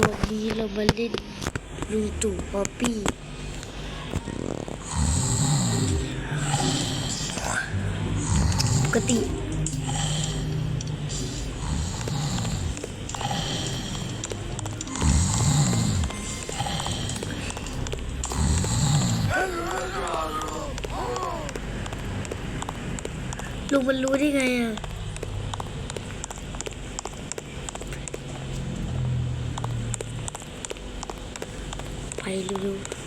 วันนี้เรามาเล่นลุงตู่ป๊อปปี้ปกติลุงมันรู้ได้ไงอะ เร็วๆ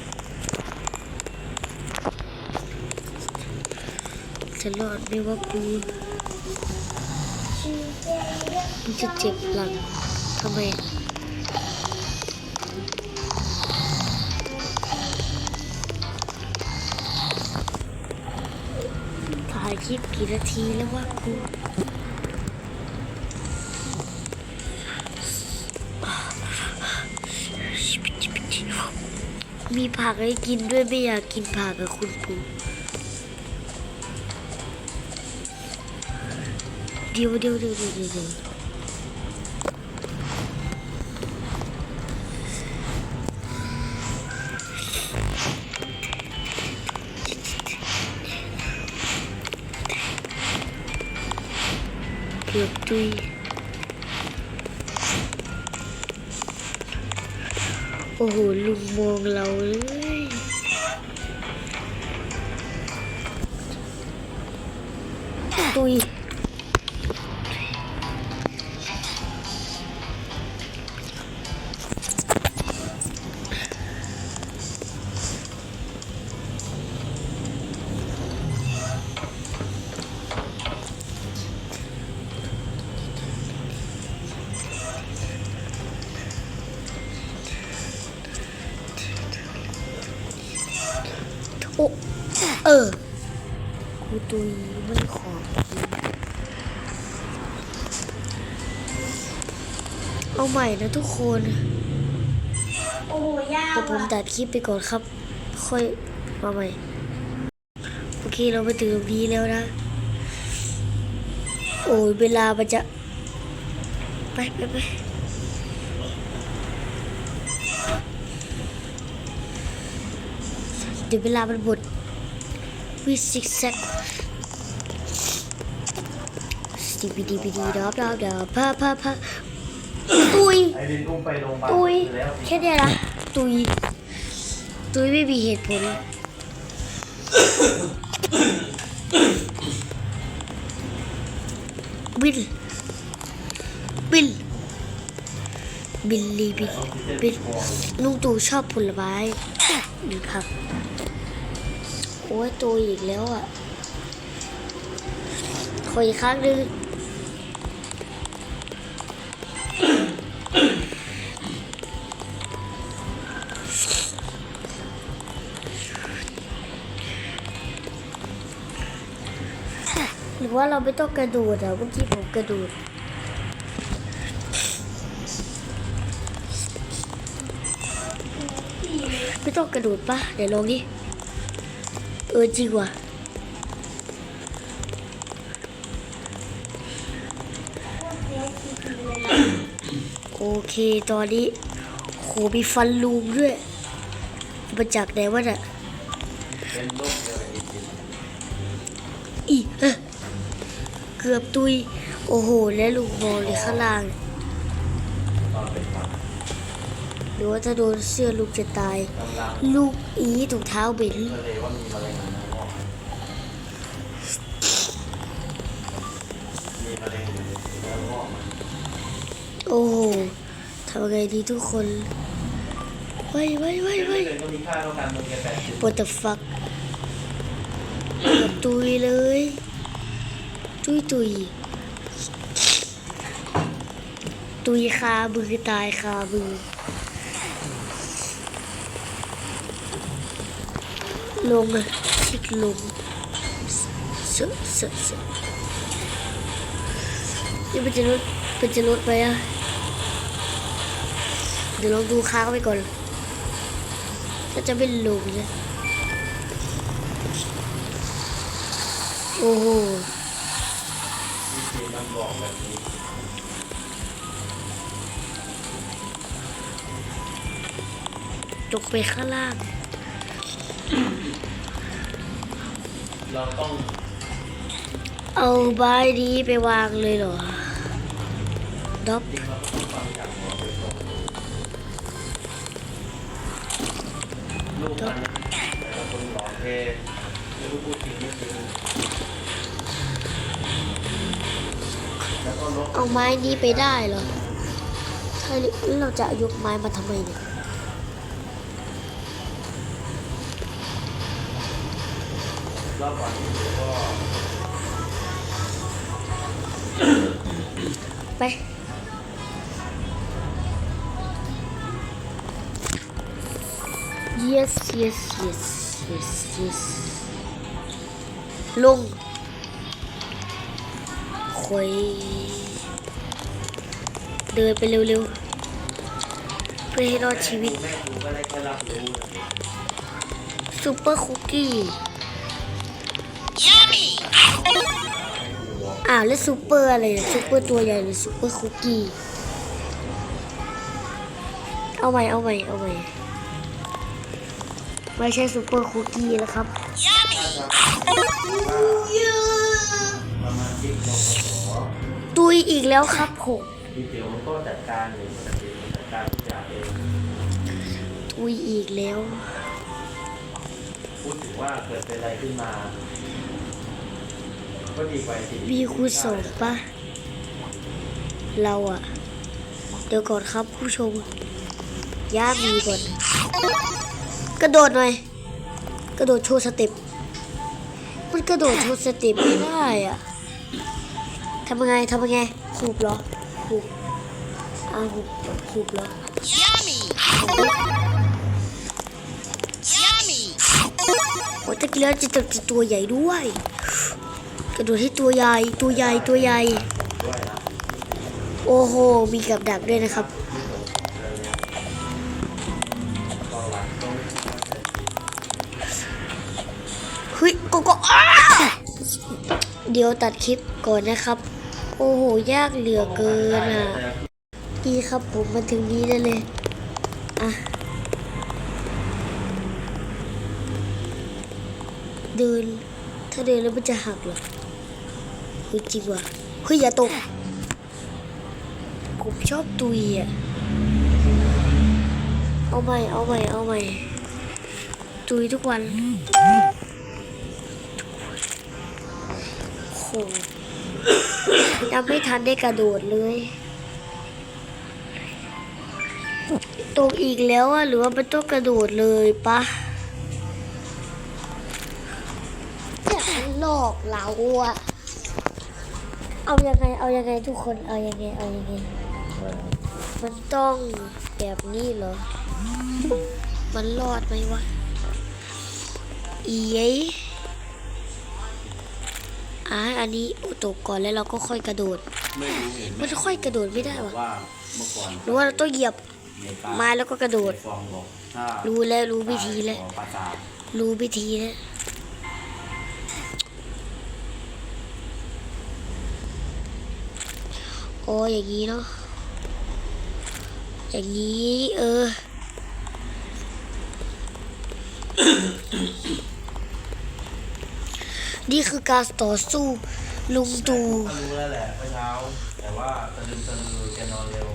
จะรอดไม่ว่ากูมันจะเจ็บหลังทำไมถ่ายคลิปกี่นาทีแล้วว่ากู มีผักให้กินด้วยไม่อยากกินผักกับคุณปู่เดี๋ยวเดี๋ยวเดี๋ยวเดี๋ยวเดี๋ยวเดี๋ยวเกือบตุย โอ้โหลุงมองเราเลยตุย โอ้เออกูตุยไม่ขอบเอาใหม่นะทุกคน โอ้โหยาวแต่ผมอะตัดคลิปไปก่อนครับ ค่อยมาใหม่ โอเคเราไปถึงตรงนี้แล้วนะ โอ้ยเวลามันจะ ไปไปไป เดี๋ยวเวลามันหมดวิสิกแซกสติบิดีบิดีดอบดอบดอบพาพาพาตุยไอรินอุ้มไปโรงพยาบาลตุยแล้วแค่เนี้ยนะตุยตุยไม่มีเหตุผลบิลบิลบิลลี่บิลบิลลุงตู่ชอบผลไม้หรือผัก โอ้ยตัวอีกแล้วอะขออีกครั้งหนึ่งหรือว่าเราไม่ต้องกระโดดอะเมื่อกี้ผมกระโดดไม่ต้องกระโดดปะเดี๋ยวลองดิ ออจริงว่ะโอเคตอนนี้โหมีฟันลูมด้วยมาจากไหนวะเนี่ยอีเอเกือบตุย โอ้โห แล้วลูกบอลเลยข้างล่าง ตอนเป็นฟัน หรือว่าถ้าโดนเสื้อลูกจะตาย ลูกอีถุงเท้าบ็นโอ้โหทำไงดีทุกคนไว้ไว้ไว้ไว้เลยก็มีค่าเท่ากันมับ What the fuck เกือบตุยเลย ตุยตุยตุยคาบือตายคาบือ ลงอะคลิกลงเสอะเสอะเสอะนี่มันจะลดมันจะลดไปอะเดี๋ยวลองดูค้างไปก่อนก็จะเป็นลงเลยโอ้โหตกไปข้างล่าง เราต้องเอาใบนี้ไปวางเลยเหรอด็อกจริงเราต้องฟังจากหัวไปตรงลูกมันแต่ละคนร้องเพลงไม่รู้พูดจริงไม่จริงแล้วก็ลบเอาไม้นี้ไปได้เหรอถ้าเราจะยกไม้มาทำไมเนี่ย รอบก่อนก็ไป yes yes yes yes yes ลงคอยเดินไปเร็วๆ เพื่อให้รอดชีวิตซูเปอร์คุกกี้ อ้าวแล้วซูเปอร์อะไรนะซูเปอร์ตัวใหญ่หรือซูเปอร์คุกกี้ เอาใหม่เอาใหม่เอาใหม่ไม่ใช่ซูเปอร์คุกกี้แล้วครับตุยอีกแล้วครับผมเดี๋ยวมันก็จัดการเองจัดการทุกอย่างเองตุยอีกแล้ว พูดถึงว่าเกิดเป็นอะไรขึ้นมา ว่าสิมีคูณสองปะเราอะเดี๋ยวก่อนครับผู้ชมย่ามีก่อน กระโดดหน่อย กระโดดโชว์สเต็ปมันกระโดดโชว์สเต็ปไม่ได้อะทำยังไงทำยังไงหูบเหรอหูบอ้าวหูบหูบเหรอโอ้ตะกี้แล้วจะจะตัวใหญ่ด้วย กระโดดให้ตัวใหญ่ตัวใหญ่ตัวใหญ่ โอ้โห มีกับดักด้วยนะครับ เฮ้ยโกโก้เดี๋ยวตัดคลิปก่อนนะครับ โอ้โห ยากเหลือเกินอะดีครับผมมาถึงนี้ได้วเลย อะเดินถ้าเดินแล้วมันจะหักเหรอ เฮ้ยจริงว่ะเฮ้ยอย่าตกผมชอบตุยอะเอาใหม่เอาใหม่เอาใหม่ตุยทุกวันโหยังไม่ทันได้กระโดดเลยตกอีกแล้วอะหรือว่ามันต้องกระโดดเลยปะจะหลอกเราอะ เอายังไง เอายังไงทุกคน เอายังไง เอายังไง มันต้องแบบนี้เหรอ มันรอดไหมวะอีเย้อ่าอันนี้ตกก่อนแล้วเราก็ค่อยกระโดด ไม่รู้เห็นมันค่อยกระโดดไม่ได้วะว่าเมื่อก่อนหรือว่าเราต้องเหยียบในป่าไม้แล้วก็กระโดดฟองบอกถ้ารู้แล้วรู้วิธีแล้ว ของปราสาท รู้วิธีแล้ว อ้อย่างนี้เนาะอย่างนี้เออนี่คือการต่อสู้ลุงตู่ก็รู้แล้วแหละเมื่อเช้า แต่ว่าตะลึมตะลือแกนอนเร็ว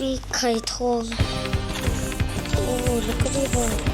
มีไข่ทอง โอ้แล้วก็ได้บอก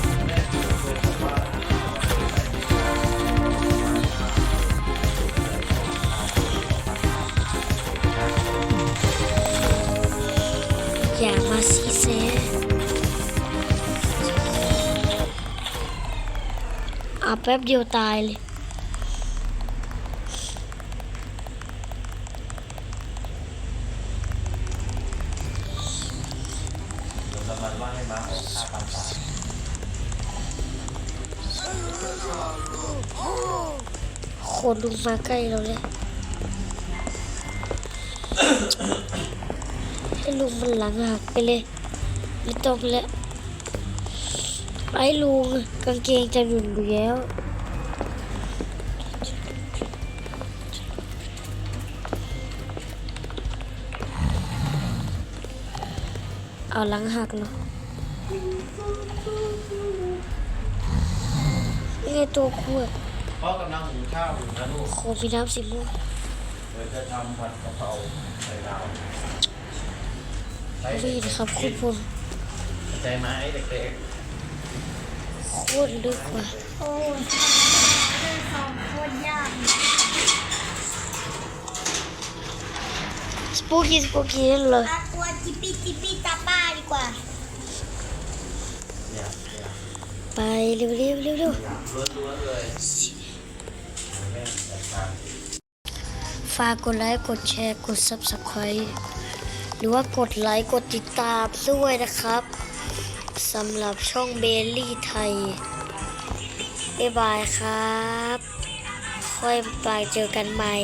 อาแป๊บเดียวตายเลยเดี๋ยวกำลังว่าให้ม้าออกฆ่าปราสาทโคโคตรลุงมาใกล้เราเลยให้ลุงมันหลังหักไปเลย ไม่ต้องแล้ว ไอ้ลุงกางเกงจะหยุดอยู่แล้วเอาหลังหักเนาะนี่ไงตัวคู่อะพ่อกำลังหุงข้าวอยู่นะลูกโคมีน้ำสีม่วงเดี๋ยวจะทำผัดกะเพราใส่ดาวใส่นี่นะครับโคตรพงใจไหมเด็กโคตรลึกว่ะโอ้ยเรื่องสองโคตรยากสปูกี้สปูกี้นั่นเลยอากลัวจิปปี้จิปปี้ตาป้าดีกว่าๆเนี่ยเนี่ยไปเร็วเร็วเร็วเร็วล้วนๆเลยแม่จัดการฝากกดไลค์กดแชร์กด subscribe หรือว่ากดไลค์กดติดตามด้วยนะครับ สำหรับช่องเบลลี่ไทย บ๊ายบายครับ ค่อยไปเจอกันใหม่